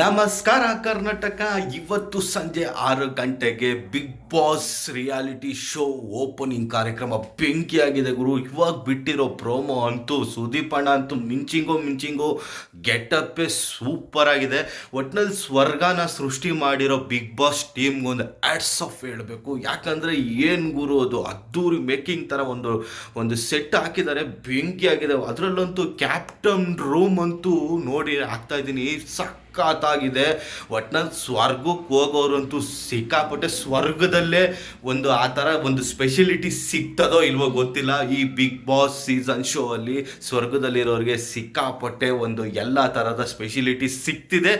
ನಮಸ್ಕಾರ ಕರ್ನಾಟಕ, ಇವತ್ತು ಸಂಜೆ ಆರು ಗಂಟೆಗೆ Bigg Boss reality show opening ಕಾರ್ಯಕ್ರಮ ಬೆಂಕಿಯಾಗಿದೆ ಗುರು. ಇವಾಗ ಬಿಟ್ಟಿರೋ ಪ್ರೋಮೋ ಅಂತೂ ಸುದೀಪ್ ಅಣ್ಣ ಅಂತೂ ಮಿಂಚಿಂಗೋ ಮಿಂಚಿಂಗೋ ಗೆಟಪ್ಪೇ ಸೂಪರ್ ಆಗಿದೆ. ಒಟ್ನಲ್ಲಿ ಸ್ವರ್ಗನ ಸೃಷ್ಟಿ ಮಾಡಿರೋ ಬಿಗ್ ಬಾಸ್ ಟೀಮ್ಗೊಂದು ಆಡ್ಸ್ ಆಫ್ ಹೇಳಬೇಕು. ಯಾಕಂದರೆ ಏನು ಗುರು ಅದು? ಅದ್ದೂರಿ ಮೇಕಿಂಗ್ ಥರ ಒಂದು ಒಂದು ಸೆಟ್ ಹಾಕಿದ್ದಾರೆ. ಬೆಂಕಿಯಾಗಿದೆ. ಅದರಲ್ಲಂತೂ ಕ್ಯಾಪ್ಟನ್ ರೂಮ್ ಅಂತೂ ನೋಡಿ ಆಗ್ತಾ ಇದ್ದೀನಿ. ಸಕ್ ಸಖತ್ತಾಗಿದೆ ಒಟ್ನಲ್ಲಿ ಸ್ವರ್ಗಕ್ಕೆ ಹೋಗೋರಂತೂ ಸಿಕ್ಕಾಪಟ್ಟೆ ಸ್ವರ್ಗದಲ್ಲೇ ಒಂದು ಆ ಥರ ಒಂದು ಸ್ಪೆಷಲಿಟಿ ಸಿಗ್ತದೋ ಇಲ್ವೋ ಗೊತ್ತಿಲ್ಲ. ಈ ಬಿಗ್ ಬಾಸ್ ಸೀಸನ್ ಶೋ ಅಲ್ಲಿ ಸ್ವರ್ಗದಲ್ಲಿರೋರಿಗೆ ಸಿಕ್ಕಾಪಟ್ಟೆ ಒಂದು ಎಲ್ಲ ಥರದ ಸ್ಪೆಷಲಿಟಿ ಸಿಕ್ತಿದೆ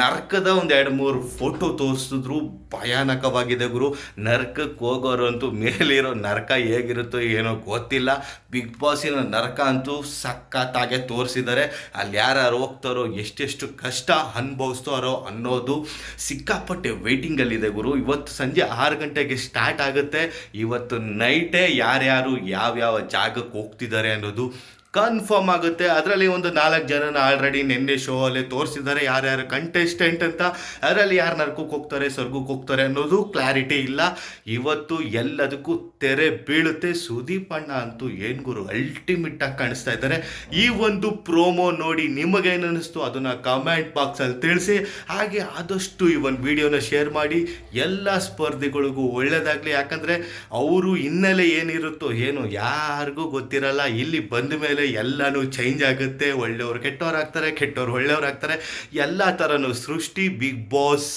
ನರ್ಕದ ಒಂದು ಎರಡು ಮೂರು ಫೋಟೋ ತೋರಿಸಿದ್ರು. ಭಯಾನಕವಾಗಿದೆ ಗುರು. ನರ್ಕಕ್ಕೆ ಹೋಗೋರಂತೂ ಮೇಲಿರೋ ನರಕ ಹೇಗಿರುತ್ತೋ ಏನೋ ಗೊತ್ತಿಲ್ಲ. ಬಿಗ್ ಬಾಸಿನ ನರಕ ಅಂತೂ ಸಖತ್ತಾಗೆ ತೋರಿಸಿದ್ದಾರೆ. ಅಲ್ಲಿ ಯಾರ್ಯಾರು ಹೋಗ್ತಾರೋ, ಎಷ್ಟೆಷ್ಟು ಕಷ್ಟ ಅನುಭವಿಸ್ತಾರೋ ಅನ್ನೋದು ಸಿಕ್ಕಾಪಟ್ಟೆ ವೇಟಿಂಗಲ್ಲಿದೆ ಗುರು. ಇವತ್ತು ಸಂಜೆ ಆರು ಗಂಟೆಗೆ ಸ್ಟಾರ್ಟ್ ಆಗುತ್ತೆ. ಇವತ್ತು ನೈಟೇ ಯಾರ್ಯಾರು ಯಾವ್ಯಾವ ಜಾಗಕ್ಕೆ ಹೋಗ್ತಿದ್ದಾರೆ ಅನ್ನೋದು ಕನ್ಫರ್ಮ್ ಆಗುತ್ತೆ. ಅದರಲ್ಲಿ ಒಂದು ನಾಲ್ಕು ಜನನ ಆಲ್ರೆಡಿ ನಿನ್ನೆ ಶೋ ಅಲ್ಲಿ ತೋರಿಸಿದ್ದಾರೆ. ಯಾರ್ಯಾರು ಕಂಟೆಸ್ಟೆಂಟ್ ಅಂತ, ಅದರಲ್ಲಿ ಯಾರು ನರ್ಕಕ್ಕೆ ಹೋಗ್ತಾರೆ ಸ್ವರ್ಗಕ್ಕೆ ಹೋಗ್ತಾರೆ ಅನ್ನೋದು ಕ್ಲಾರಿಟಿ ಇಲ್ಲ. ಇವತ್ತು ಎಲ್ಲದಕ್ಕೂ ತೆರೆ ಬೀಳುತ್ತೆ. ಸುದೀಪ್ ಅಣ್ಣ ಅಂತೂ ಏನು ಗುರು ಅಲ್ಟಿಮೇಟ್ ಆಗಿ ಕಾಣಿಸ್ತಾ ಇದ್ದಾರೆ. ಈ ಒಂದು ಪ್ರೋಮೋ ನೋಡಿ ನಿಮಗೇನು ಅನ್ನಿಸ್ತು ಅದನ್ನು ಕಮೆಂಟ್ ಬಾಕ್ಸಲ್ಲಿ ತಿಳಿಸಿ. ಹಾಗೆ ಆದಷ್ಟು ಈ ಒಂದು ವಿಡಿಯೋನ ಶೇರ್ ಮಾಡಿ. ಎಲ್ಲ ಸ್ಪರ್ಧಿಗಳಿಗೂ ಒಳ್ಳೆಯದಾಗಲಿ ಯಾಕಂದರೆ, ಅವರು ಹಿನ್ನೆಲೆ ಏನಿರುತ್ತೋ ಏನು ಯಾರಿಗೂ ಗೊತ್ತಿರಲ್ಲ. ಇಲ್ಲಿ ಬಂದ ಮೇಲೆ ಎಲ್ಲನೂ ಚೇಂಜ್ ಆಗುತ್ತೆ. ಒಳ್ಳೆಯವ್ರು ಕೆಟ್ಟವ್ರು ಆಗ್ತಾರೆ, ಕೆಟ್ಟವ್ರು ಒಳ್ಳೆಯವ್ರು ಆಗ್ತಾರೆ. ಎಲ್ಲ ಥರನೂ ಸೃಷ್ಟಿ ಬಿಗ್ ಬಾಸ್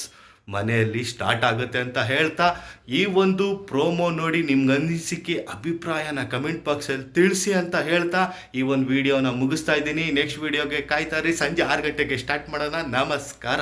ಮನೆಯಲ್ಲಿ ಸ್ಟಾರ್ಟ್ ಆಗುತ್ತೆ ಅಂತ ಹೇಳ್ತಾ, ಈ ಒಂದು ಪ್ರೋಮೋ ನೋಡಿ ನಿಮ್ಗೆ ಅನಿಸಿಕೆ ಅಭಿಪ್ರಾಯನ ಕಮೆಂಟ್ ಬಾಕ್ಸಲ್ಲಿ ತಿಳಿಸಿ ಅಂತ ಹೇಳ್ತಾ, ಈ ಒಂದು ವಿಡಿಯೋನ ಮುಗಿಸ್ತಾ ಇದ್ದೀನಿ. ನೆಕ್ಸ್ಟ್ ವಿಡಿಯೋಗೆ ಕಾಯ್ತಾ ಇರಿ. ಸಂಜೆ ಆರು ಗಂಟೆಗೆ ಸ್ಟಾರ್ಟ್ ಮಾಡೋಣ. ನಮಸ್ಕಾರ.